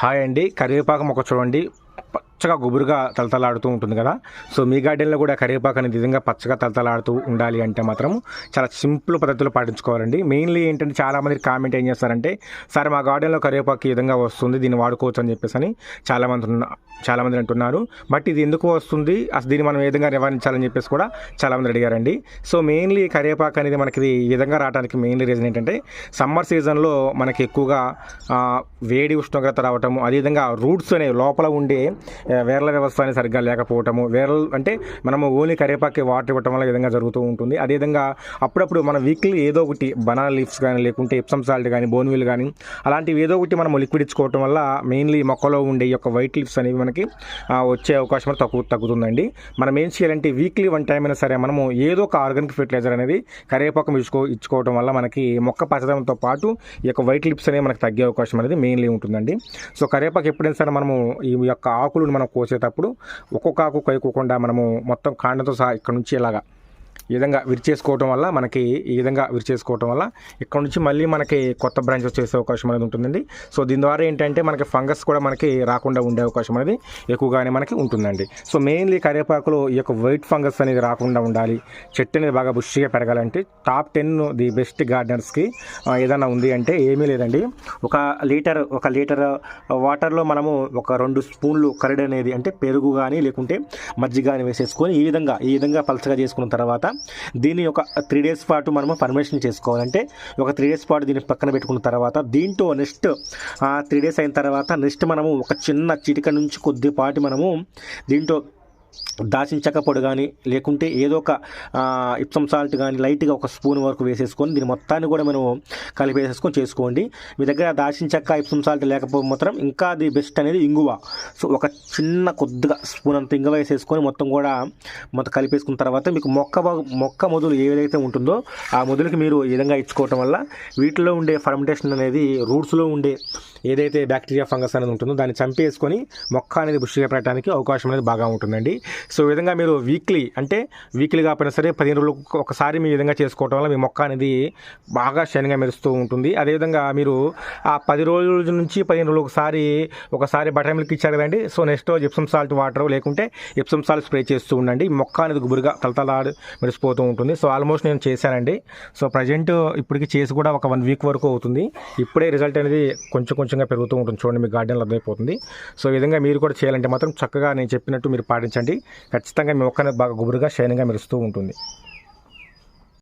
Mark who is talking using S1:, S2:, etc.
S1: Hi అండి. కరివేపాకు మొక్క చూడండి. పచ్చగా గుబురుగా తలతలాడుతూ ఉంటుంది కదా. సో మీ గార్డెన్లో కూడా కరివేపాకు అనేది విధంగా పచ్చగా తలతలాడుతూ ఉండాలి అంటే మాత్రం చాలా సింపుల్ పద్ధతులు పాటించుకోవాలండి. మెయిన్లీ ఏంటంటే చాలామంది కామెంట్ ఏం చేస్తారంటే సార్ మా గార్డెన్లో కరివేపాకు ఈ విధంగా వస్తుంది దీన్ని వాడుకోవచ్చు అని చెప్పేసి అని చాలామంది ఉన్న- చాలామంది అంటున్నారు. బట్ ఇది ఎందుకు వస్తుంది? అసలు దీన్ని మనం ఏ విధంగా నివారించాలని చెప్పేసి కూడా చాలామంది అడిగారండి. సో మెయిన్లీ కరివేపాకు అనేది మనకి ఇది ఈ విధంగా రావడానికి మెయిన్లీ రీజన్ ఏంటంటే సమ్మర్ సీజన్లో మనకి ఎక్కువగా వేడి ఉష్ణోగ్రత రావటము అదేవిధంగా రూట్స్ అనేవి లోపల ఉండే వేర్ల వ్యవస్థ అనేది సరిగ్గా లేకపోవటము వేర్ల అంటే మనము ఓన్లీ కరివేపాకి వాటర్ ఇవ్వటం వల్ల విధంగా జరుగుతూ ఉంటుంది. అదేవిధంగా అప్పుడప్పుడు మన వీక్లీ ఏదో ఒకటి బనానా లీవ్స్ కానీ లేకుంటే ఎప్సమ్ సాల్ట్ కానీ బోన్వీల్ కానీ అలాంటివి ఏదో ఒకటి మనం లిక్విడ్ ఇచ్చుకోవటం వల్ల మెయిన్లీ మొక్కలో ఉండే యొక్క వైట్ లీవ్స్ అనేవి మనకి వచ్చే అవకాశం అనేది తగ్గు తగ్గుతుందండి. మనం ఏం చేయాలంటే వీక్లీ వన్ టైం అయినా సరే మనము ఏదో ఒక ఆర్గానిక్ ఫెర్టిలైజర్ అనేది కరివేపాకం ఇచ్చుకో ఇచ్చుకోవటం వల్ల మనకి మొక్క పచ్చదనంతో పాటు ఈ యొక్క వైట్ లిప్స్ అనేవి మనకి తగ్గే అవకాశం అనేది మెయిన్లీ ఉంటుందండి. సో కరివేపాకు ఎప్పుడైనా సరే మనము ఈ యొక్క ఆకులను మనం కోసేటప్పుడు ఒక్కొక్క ఆకు కైకోకుండా మనము మొత్తం కాండంతో సహా ఇక్కడ నుంచి ఇలాగా ఈ విధంగా విరిచేసుకోవటం వల్ల మనకి ఈ విధంగా విరిచేసుకోవటం వల్ల ఇక్కడ నుంచి మళ్ళీ మనకి కొత్త బ్రాంచ్ వచ్చేసే అవకాశం అనేది ఉంటుందండి. సో దీని ద్వారా ఏంటంటే మనకి ఫంగస్ కూడా మనకి రాకుండా ఉండే అవకాశం అనేది ఎక్కువగానే మనకి ఉంటుందండి. సో మెయిన్లీ కరివేపాకులో ఈ యొక్క వైట్ ఫంగస్ అనేది రాకుండా ఉండాలి. చెట్టు అనేది బాగా బుష్గా పెరగాలంటే టాప్ టెన్ ది బెస్ట్ గార్డెనర్స్కి ఏదైనా ఉంది అంటే ఏమీ లేదండి. ఒక లీటర్ ఒక లీటర్ వాటర్లో మనము ఒక రెండు స్పూన్లు కరడ్ అనేది అంటే పెరుగు కానీ లేకుంటే మజ్జిగ కానీ వేసేసుకొని ఈ విధంగా ఈ విధంగా పలచగా చేసుకున్న తర్వాత దీన్ని ఒక త్రీ డేస్ పాటు మనము పర్మిషన్ చేసుకోవాలంటే ఒక త్రీ డేస్ పాటు దీన్ని పక్కన పెట్టుకున్న తర్వాత దీంట్లో నెక్స్ట్ త్రీ డేస్ అయిన తర్వాత నెక్స్ట్ మనము ఒక చిన్న చిటిక నుంచి కొద్దిపాటి మనము దీంట్లో దాచిన చెక్క పొడి కానీ లేకుంటే ఏదో ఒక ఇప్సం ఇప్సమ్ సాల్ట్ కానీ లైట్గా ఒక స్పూన్ వరకు వేసేసుకొని దీని మొత్తాన్ని కూడా మనం కలిపేసేసుకొని చేసుకోండి. మీ దగ్గర దాచిన చెక్క ఇప్సమ్ సాల్ట్ లేకపోతే మాత్రం ఇంకా అది బెస్ట్ అనేది ఇంగువ. సో ఒక చిన్న కొద్దిగా స్పూన్ అంత ఇంగువ వేసేసుకొని మొత్తం కూడా మొత్తం కలిపేసుకున్న తర్వాత మీకు మొక్క మొక్క మొదలు ఏదైతే ఉంటుందో ఆ మొదలుకి మీరు ఈ విధంగా ఇచ్చుకోవటం వల్ల వీటిలో ఉండే ఫర్మెంటేషన్ అనేది రూట్స్లో ఉండే ఏదైతే బ్యాక్టీరియా ఫంగస్ అనేది ఉంటుందో దాన్ని చంపేసుకొని మొక్క అనేది బుష్టిగా పెట్టడానికి అవకాశం అనేది బాగా ఉంటుందండి. సో ఈ విధంగా మీరు వీక్లీ అంటే వీక్లీ కాకపోయినా సరే పదిహేను రోజులు ఒకసారి మీ విధంగా చేసుకోవటం వల్ల మీ మొక్క అనేది బాగా షైన్గా మెరుస్తూ ఉంటుంది. అదేవిధంగా మీరు ఆ పది రోజుల నుంచి పదిహేను రోజులు ఒకసారి ఒకసారి బటర్ మిల్క్ ఇచ్చారు కదండి. So next gypsum salt water లేకుంటే జిప్సమ్ సాల్ట్ స్ప్రే చేస్తూ ఉండండి. మొక్క అనేది గుబురుగా తలతలాడు మెరిసిపోతూ ఉంటుంది. సో ఆల్మోస్ట్ నేను చేశానండి. సో ప్రజెంట్ ఇప్పటికి చేసి కూడా ఒక వన్ వీక్ వరకు అవుతుంది. ఇప్పుడే రిజల్ట్ అనేది కొంచెం కొంచెంగా పెరుగుతూ ఉంటుంది. చూడండి మీ గార్డెన్లో అర్థమైపోతుంది. సో ఈ విధంగా మీరు కూడా చేయాలంటే మాత్రం చక్కగా నేను చెప్పినట్టు మీరు పాటించండి. ఖచ్చితంగా మీ మొక్క బాగా గుబురుగా షైన్గా మెరుస్తూ ఉంటుంది.